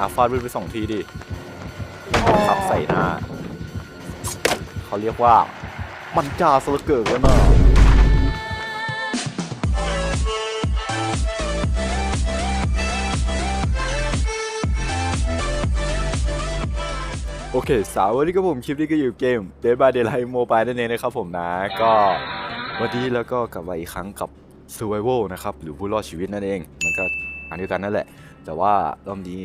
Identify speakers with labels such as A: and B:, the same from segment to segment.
A: อาฟาดวิ่งไปสองทีดิขับใส่หน้า เขาเรียกว่า มันจ่าสละเกิดแล้วนะโอเค สาววันนี้ก็ผมคลิปนี้ก็อยู่เกม Dead by Daylight Mobile นั่นเองนะครับผมนะ ก็วันนี้แล้วก็กลับมาอีกครั้งกับ Survival นะครับ หรือผู้รอดชีวิตนั่นเอง มันก็อันเดียวกันนั่นแหละ แต่ว่ารอบนี้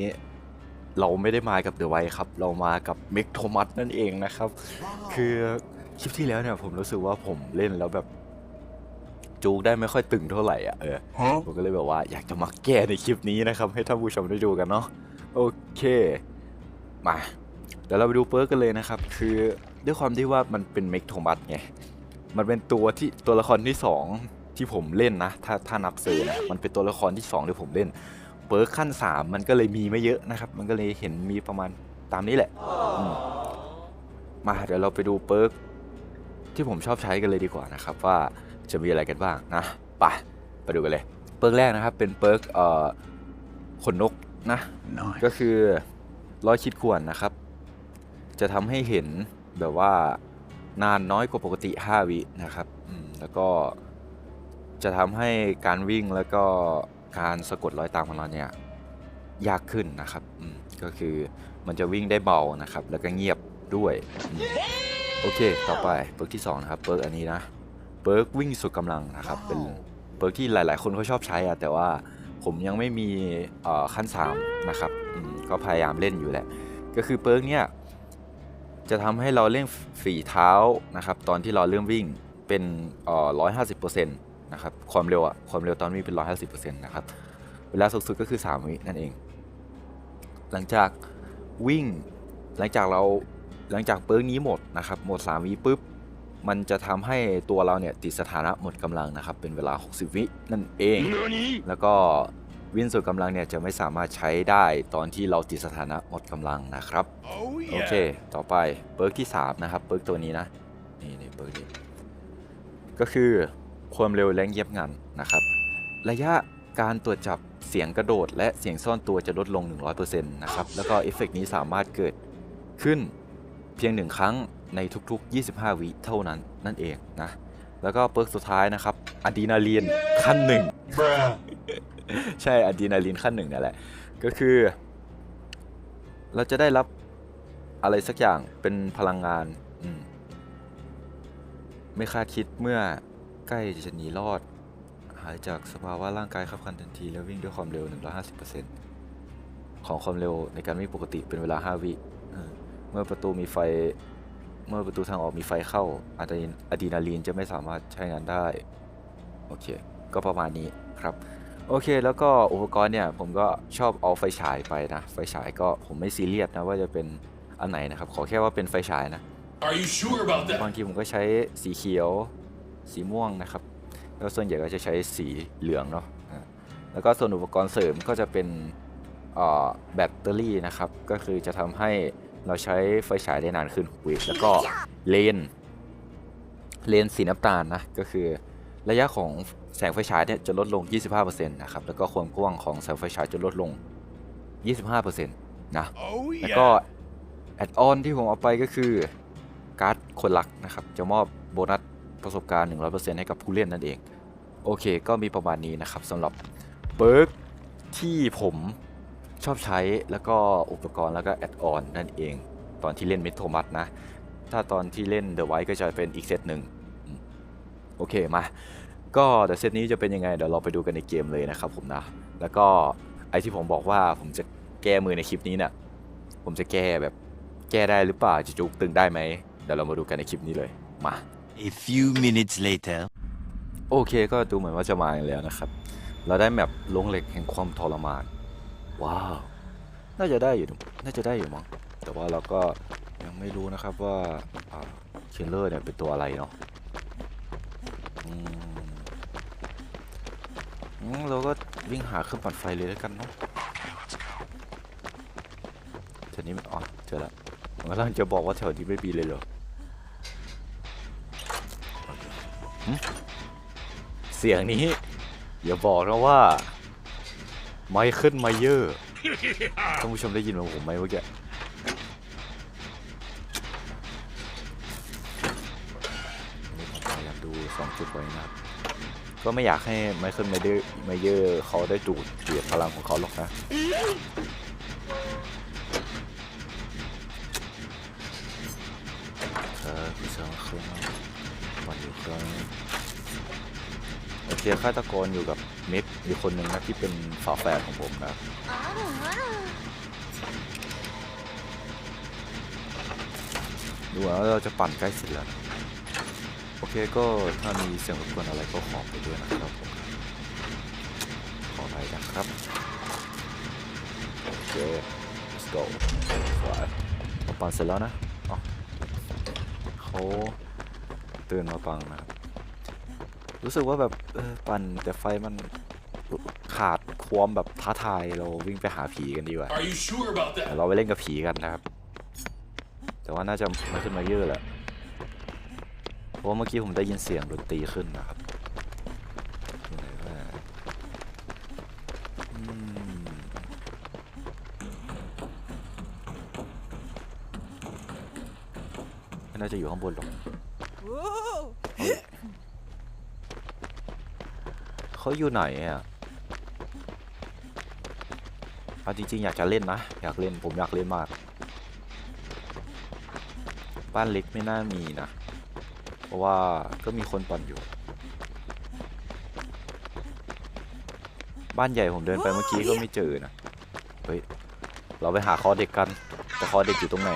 A: เราไม่ได้มากับเดอะไวครับ เรามากับเมกโทมัสนั่นเองนะครับ คือคลิปที่แล้วเนี่ยผมรู้สึกว่าผมเล่นแล้วแบบจูกได้ไม่ค่อยตึงเท่าไหร่อะเออผมก็เลยแบบว่าอยากจะมาแก้ในคลิปนี้นะครับ ให้ท่านผู้ชมได้ดูกันเนาะโอเค มาเดี๋ยวเราไปดูเปิร์กกันเลยนะครับ คือด้วยความที่ว่ามันเป็นเมกโทมัสไงมันเป็นตัวที่ตัวละครที่สองที่ผมเล่นนะ ถ้าถ้านับเซอร์นะมันเป็นตัวละครที่สองที่ผมเล่น เปิร์กขั้นสามมันก็เลยมีไม่เยอะนะครับ มันก็เลยเห็นมีประมาณตามนี้แหละอืมมาเดี๋ยวเราไปดูเปิร์กที่ผมชอบใช้กันเลยดีกว่านะครับว่าจะมีอะไรกันบ้างนะไปไปดูกันเลย เปิร์กแรกนะครับเป็นเปิร์กเอ่อขนนกนะก็คือร้อยคิดควรนะครับ จะทำให้เห็นแบบว่านานน้อยกว่าปกติ 5 วินะครับอืมแล้วก็จะทำให้การวิ่งแล้วก็ การสะกดรอยตามของเราเนี่ยยากขึ้นนะครับก็คือมันจะวิ่งได้เบานะครับ แล้วก็เงียบด้วยโอเค ต่อไปเปิร์กที่2นะครับเปิร์กอันนี้นะเปิร์กวิ่งสุดกำลังนะครับ เป็นเปิร์กที่หลาย ๆ คนเขาชอบใช้อะแต่ว่าผมยังไม่มีขั้น3นะครับก็พยายามเล่นอยู่แหละ ก็คือเปิร์กเนี่ยจะทำให้เราเล่นฝีเท้านะครับ ตอนที่เราเริ่มวิ่งเป็นร้อยห้าสิบเปอร์เซ็นต์ นะครับ ความเร็วอะความเร็วตอนวิ่งเป็นร้อยห้าสิบเปอร์เซ็นต์นะครับ เวลาสูงสุดก็คือสามวินั่นเอง หลังจากวิ่ง หลังจากเราหลังจากเปิร์กนี้หมดนะครับ หมดสามวิปุ๊บ มันจะทำให้ตัวเราเนี่ยติดสถานะหมดกำลังนะครับ เป็นเวลา 60 วินั่นเอง แล้วก็วินส่วนกำลังเนี่ยจะไม่สามารถใช้ได้ตอนที่เราติดสถานะหมดกำลังนะครับโอเค ต่อไปเปิร์กที่ 3 นะครับเปิร์กตัวนี้นะ นี่นี่เปิร์กนี้ก็คือ ความเร็วแรงเยียบงันนะครับ ระยะการตรวจจับเสียงกระโดด และเสียงซ่อนตัวจะลดลง 100%นะครับ แล้วก็เอฟเฟกต์นี้สามารถเกิดขึ้นเพียงหนึ่งครั้งในทุกๆ 25 วิเท่านั้นนั่นเองนะ แล้วก็เปิร์กสุดท้ายนะครับอะดรีนาลีนขั้นหนึ่งใช่อะดรีนาลีนขั้นหนึ่งนั่นแหละ ก็คือ เราจะได้รับอะไรสักอย่างเป็นพลังงาน ไม่คาดคิดเมื่อ ล้จะหนีรอด หายจากสภาวะร่างกายขับขันทันที แล้ววิ่งด้วยความเร็ว 150%ของความเร็วในการวิ่งปกติเป็นเวลา 5 วิเออเมื่อประตูมีไฟเมื่อประตูทางออกมีไฟเข้าอะดรีนอะดรีนาลีนจะไม่สามารถใช้งานได้ โอเค ก็ประมาณนี้ครับ โอเค แล้วก็อุปกรณ์เนี่ย ผมก็ชอบเอาไฟฉายไปนะ ไฟฉายก็ผมไม่ซีเรียสนะว่าจะเป็นอันไหนนะครับ ขอแค่ว่าเป็นไฟฉายนะ
B: Are you sure about that?
A: บางทีผมก็ใช้สีเขียว สีม่วงนะครับ แล้วส่วนใหญ่ก็จะใช้สีเหลืองเนาะอ่าแล้วก็ส่วนอุปกรณ์เสริมก็จะเป็นเอ่อแบตเตอรี่นะครับ ก็คือจะทำให้เราใช้ไฟฉายได้นานขึ้น6วิแล้วก็เลนเลนสีน้ำตาลนะก็คือระยะของแสงไฟฉายเนี่ยจะลดลง 25%นะครับ แล้วก็ความกว้างของแสงไฟฉายจะลดลง 25%นะ
B: Oh
A: แล้วก็แอดออนที่ผมเอาไปก็คือการ์ดคนรักนะครับ จะมอบโบนัส ประสบการณ์ 100%ให้กับผู้เล่นนั่นเอง โอเค ก็มีประมาณนี้นะครับสำหรับเบิร์กที่ผมชอบใช้แล้วก็อุปกรณ์แล้วก็แอดออนนั่นเอง ตอนที่เล่นเมทโทมัสนะ ถ้าตอนที่เล่นเดอะไวท์ก็จะเป็นอีกเซตหนึ่งโอเคมาก็เดี๋ยวเซตนี้จะเป็นยังไงเดี๋ยวเราไปดูกันในเกมเลยนะครับผมนะ แล้วก็ไอที่ผมบอกว่าผมจะแก้มือในคลิปนี้เนี่ยผมจะแก้แบบแก้ได้หรือเปล่าจะจุกตึงได้ไหมเดี๋ยวเรามาดูกันในคลิปนี้เลยมา
C: A few minutes later.
A: โอเคก็ดูเหมือนว่าจะมากันแล้วนะครับ เราได้แมปลงเหล็กแห่งความทรมาน ว้าว น่าจะได้อยู่ น่าจะได้อยู่มั้ง แต่ว่าเราก็ยังไม่รู้นะครับว่าเชนเลอร์เนี่ยเป็นตัวอะไรเนาะอืมเราก็วิ่งหาเครื่องปั่นไฟเลยแล้วกันเนาะแถวนี้มันอ๋อเจอแล้วผมกำลังจะบอกว่าแถวนี้ไม่มีเลยเหรอ เสียงนี้ อย่าบอกนะว่า ไมเคิลไมเยอร์ท่านผู้ชมได้ยินผมไหมเมื่อกี้พยายามดูสองจุดไว้นะครับ ก็ไม่อยากให้ไมเคิลไมเดอร์ไมเยอร์เขาได้ดูดเสียพลังของเขาหรอกนะครับพี่สองคน วันอยู่ครับโอเคฆาตกรอยู่กับมิกอีกคนหนึ่งนะที่เป็นฝาแฝดของผมนะครับดูแล้วเราจะปั่นใกล้เสร็จแล้วโอเคก็ถ้ามีเสียงรบกวนอะไรก็ขอไปด้วยนะครับผมขอไปนะครับโอเค let's go สวยเราปั่นเสร็จแล้วนะเอ้าเขา ตือนมาปังนะครับ รู้สึกว่าแบบเออปั่นแต่ไฟมันขาดความแบบท้าทายเราวิ่งไปหาผีกันดีกว่า
B: Are you sure about
A: เดี๋ยว
B: that?
A: เราไปเล่นกับผีกันนะครับ แต่ว่าน่าจะมาขึ้นมาเยอะแหละเพราะว่าเมื่อกี้ผมได้ยินเสียงดนตรีขึ้นนะครับอยู่ไหนวะอืมไม่น่าจะอยู่ข้างบนหรอก เขาอยู่ไหนอะเอาจริงๆอยากจะเล่นนะ อยากเล่นผมอยากเล่นมาก บ้านเล็กไม่น่ามีนะ เพราะว่าก็มีคนปั่นอยู่ บ้านใหญ่ผมเดินไปเมื่อกี้ก็ไม่เจอนะ เฮ้ย เราไปหาคอเด็กกัน แต่คอเด็กอยู่ตรงไหน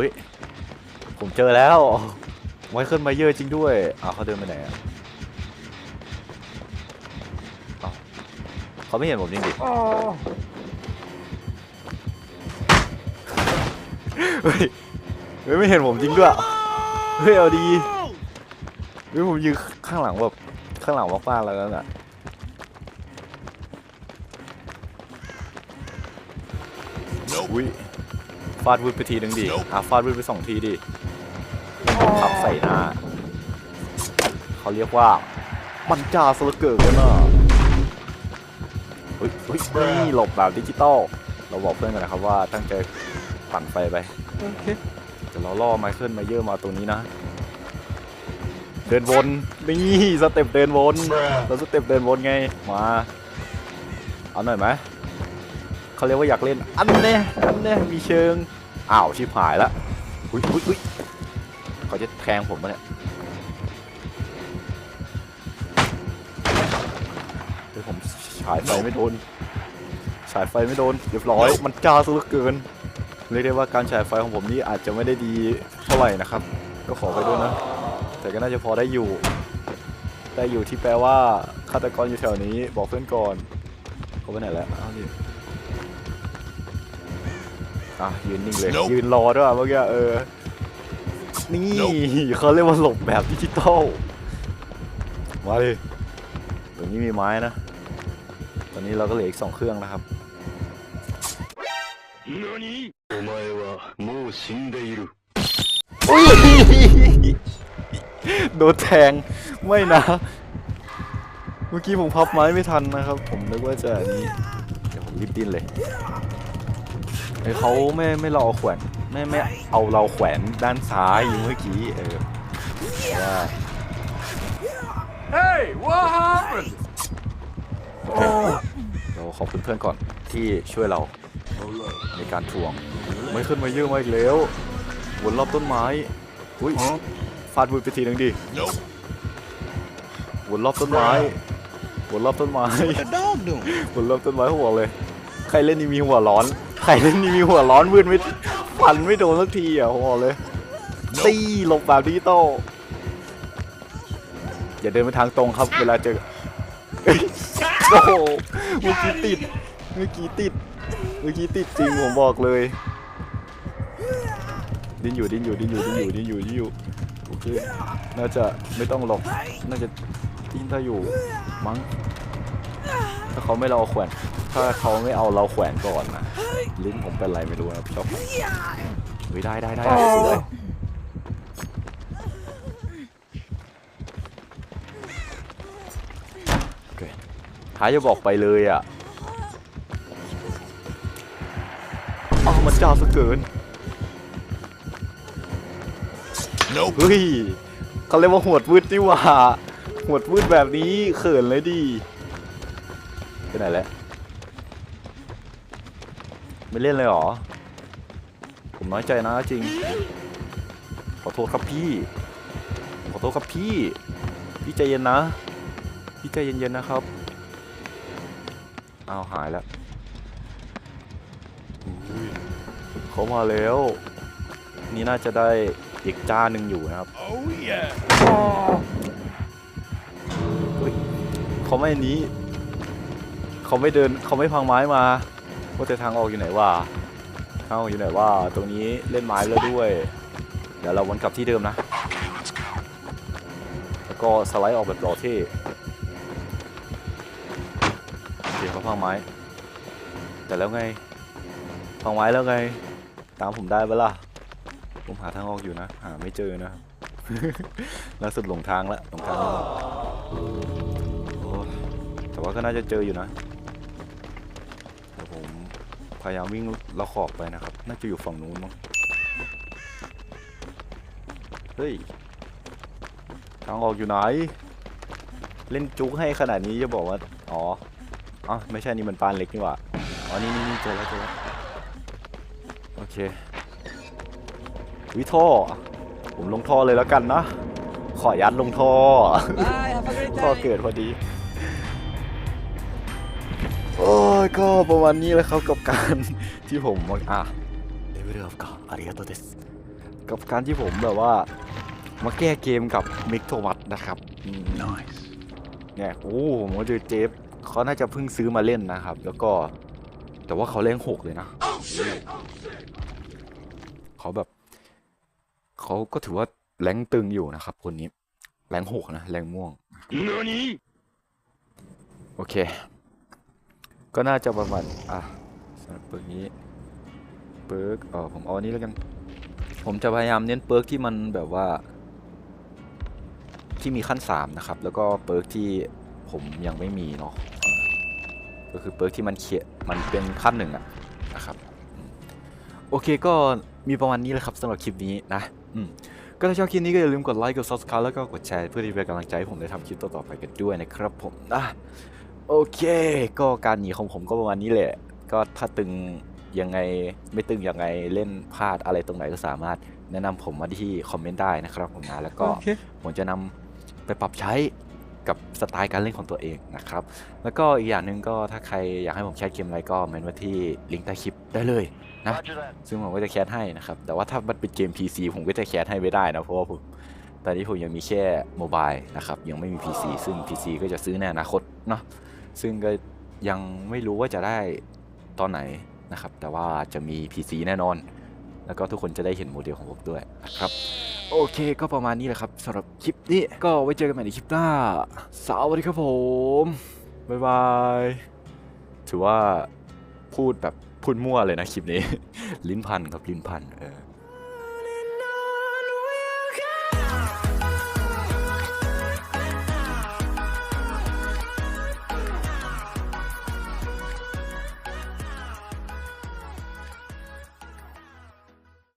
A: อุ้ย ผมเจอแล้วไมเคิลมาเยอะจริงด้วยอ้าวเขาเดินไปไหนอะอ้าวเขาไม่เห็นผมจริงดิเฮ้ยเฮ้ยไม่เห็นผมจริงด้วยเฮ้ยเอาดีเฮ้ยผมยืนข้างหลังแบบข้างหลังมากๆแล้วนั่นน่ะอุ้ยฟาดวืดไปทีหนึ่งดิ
C: Nope
A: อะฟาดวืดไปสองทีดิผมขับใส่หน้าเขาเรียกว่า มันจ้าสลเกิดกันน่ะเฮ้ยเฮ้ยนี่หลบแบบดิจิตอลเราบอกเพื่อนกันนะครับว่าตั้งใจปั่นไฟไปโอเคเดี๋ยวเราล่อไมเคิลมาเยอะมาตรงนี้นะ เดินวนนี่สเต็ปเดินวนเราสเต็ปเดินวนไงมาเอาหน่อยไหมเขาเรียกว่าอยากเล่นอันเน่อันเน่มีเชิง อ้าวชิบหายละอุ้ยอุ้ยอุ้ยเขาจะแทงผมปะเนี่ยเดี๋ยวผมฉายไฟไม่โดนฉายไฟไม่โดนเรียบร้อย มันจ้าซะเหลือเกินเรียกได้ว่าการฉายไฟของผมนี่อาจจะไม่ได้ดีเท่าไหร่นะครับ ก็ขอไปด้วยนะ แต่ก็น่าจะพอได้อยู่ ได้อยู่ที่แปลว่าฆาตกรอยู่แถวนี้บอกเพื่อนก่อนเขาไปไหนแล้วเอาดิ อะยืนนิ่งเลย ยืนรอด้วยเมื่อกี้เออ นี่เขาเรียกว่าหลบแบบดิจิตอลมาดิตรงนี้มีไม้นะ ตอนนี้เราก็เหลืออีกสองเครื่องนะครับ
C: โอ้
A: ยโดนแทง ไม่นะ เมื่อกี้ผมพับไม้ไม่ทันนะครับ ผมนึกว่าจะนี้ เดี๋ยวผมรีบดิ้นเลย เฮ้ยเขาไม่ไม่รอแขวนไม่ไม่เอาเราแขวนด้านซ้ายเมื่อกี้เออว่า
B: Hey, what happened?
A: โอเคเราขอบคุณเพื่อนก่อนที่ช่วยเราในการทวง ไม่ขึ้นมาเยอะมาอีกแล้ววนรอบต้นไม้อุ้ยฟาดมือไปทีนึงดิ
C: Nope.
A: วนรอบต้นไม้วนรอบต้นไม้
C: The dog doing?
A: วนรอบต้นไม้หัวเลย ใครเล่นนี่มีหัวร้อน ใครเล่นนี่มีหัวร้อนวืนไม่ฟันไม่โดนสักทีอะหัวเลยตีหลบแบบดิจิตอลอย่าเดินไปทางตรงครับ เวลาเจอเอ้ยโอ้โหเมื่อกี้ติดเมื่อกี้ติดเมื่อกี้ติดจริงผมบอกเลย ดิ้นอยู่ดิ้นอยู่ดิ้นอยู่ดิ้นอยู่ดิ้นอยู่ดิ้นอยู่โอเคน่าจะไม่ต้องหลบน่าจะดิ้นได้อยู่มั้งถ้าเขาไม่เราแขวนถ้าเขาไม่เอาเราแขวนก่อนนะ ลิ้นผมเป็นไรไม่รู้นะชอบเฮ้ยได้ได้ได้ได้สวยท้ายจะบอกไปเลยอะอ้าวมันจ้าซะเกิน
C: Nope.
A: เฮ้ยเขาเรียกว่าหวดวืดนี่หว่าหวดวืดแบบนี้เขินเลยดิไปไหนแล้ว ไม่เล่นเลยเหรอ ผมน้อยใจนะจริง ขอโทษครับพี่ ขอโทษครับพี่ พี่ใจเย็นนะ พี่ใจเย็นๆนะครับอ้าวหายแล้วอุ้ยเขามาแล้ว นี่น่าจะได้อีกจ้าหนึ่งอยู่นะครับ
C: Oh yeah.
A: เฮ้ยเขาไม่อันนี้ เขาไม่เดิน เขาไม่พังไม้มา ว่าแต่ทางออกอยู่ไหนวะทางออกอยู่ไหนวะตรงนี้เล่นไม้แล้วด้วย เดี๋ยวเราวนกลับที่เดิมนะ แล้วก็สไลด์ออกแบบหล่อเท่โอเคเขาพังไม้ แต่แล้วไงพังไม้แล้วไง ตามผมได้ปะล่ะ ผมหาทางออกอยู่นะ หาไม่เจอนะล่าสุดหลงทางล้วหลงทางแล้วแต่ว่าก็น่าจะเจออยู่นะ พยายามวิ่งเลาะขอบไปนะครับ น่าจะอยู่ฝั่งนู้นมั้งเฮ้ยทางออกอยู่ไหน เล่นจุกให้ขนาดนี้จะบอกว่า อ๋ออ๋อไม่ใช่นี่มันปานเล็กนี่หว่าอ๋อนี่นี่นี่เจอแล้วเจอแล้วโอเควิท่อ ผมลงท่อเลยแล้วกันนะ ขอยัดลงท่อ
B: Bye, have a great
A: ท่อ
B: day.
A: เกิดพอดี โอ้ยก็ประมาณนี้แหละครับกับการที่ผมมาอะเลเวลอัพก็อาริยาโตเดสกับการที่ผมแบบว่า มาแก้เกมกับมิกโทมัสนะครับอืม
C: Nice.
A: เนี่ยโอ้ผมก็เจอเจฟเขาน่าจะเพิ่งซื้อมาเล่นนะครับ แล้วก็แต่ว่าเขาเล่นหกเลยนะเขาแบบเขาก็ถือว่าแรงตึงอยู่นะครับ คนนี้แรงหกนะแรงม่วง
C: NANI?
A: โอเค ก็น่าจะประมาณอะสำหรับเปิร์กนี้เปิร์กเออผมเอาอันนี้แล้วกัน ผมจะพยายามเน้นเปิร์กที่มันแบบว่า ที่มีขั้น 3 นะครับ แล้วก็เปิร์กที่ผมยังไม่มีเนาะก็คือเปิร์กที่มันเขียมันเป็นขั้นหนึ่งอะนะครับโอเคก็มีประมาณนี้แหละครับสำหรับคลิปนี้นะอืมก็ถ้าชอบคลิปนี้ก็อย่าลืมกดไลค์กด subscribe แล้วก็กดแชร์เพื่อที่จะเป็นกำลังใจให้ผมได้ทำคลิปต่อๆไปกันด้วยนะครับผมนะ โอเค ก็การหนีของผมก็ประมาณนี้แหละ ก็ถ้าตึงยังไงไม่ตึงยังไงเล่นพลาดอะไรตรงไหนก็สามารถแนะนำผมมาที่คอมเมนต์ได้นะครับผมนะแล้วก็
B: Okay.
A: ผมจะนำไปปรับใช้กับสไตล์การเล่นของตัวเองนะครับ แล้วก็อีกอย่างหนึ่งก็ถ้าใครอยากให้ผมแคสเกมอะไรก็เมนไว้ที่ลิงก์ใต้คลิปได้เลยนะ ซึ่งผมก็จะแคสให้นะครับ แต่ว่าถ้ามันเป็นเกม PC ผมก็จะแคสให้ไม่ได้นะ เพราะว่าผมตอนนี้ผมยังมีแค่โมบายนะครับ ยังไม่มี PC ซึ่ง PC ก็จะซื้อในอนาคตเนาะ ซึ่งก็ยังไม่รู้ว่าจะได้ตอนไหนนะครับ แต่ว่าจะมี PC แน่นอน แล้วก็ทุกคนจะได้เห็นโมเดลของผมด้วยนะครับ โอเคก็ประมาณนี้แหละครับสำหรับคลิปนี้ก็ไว้เจอกันใหม่ในคลิปหน้า สวัสดีครับผม บ๊ายบาย ถือว่าพูดแบบพูดมั่วเลยนะคลิปนี้ ลิ้นพันครับลิ้นพันเออ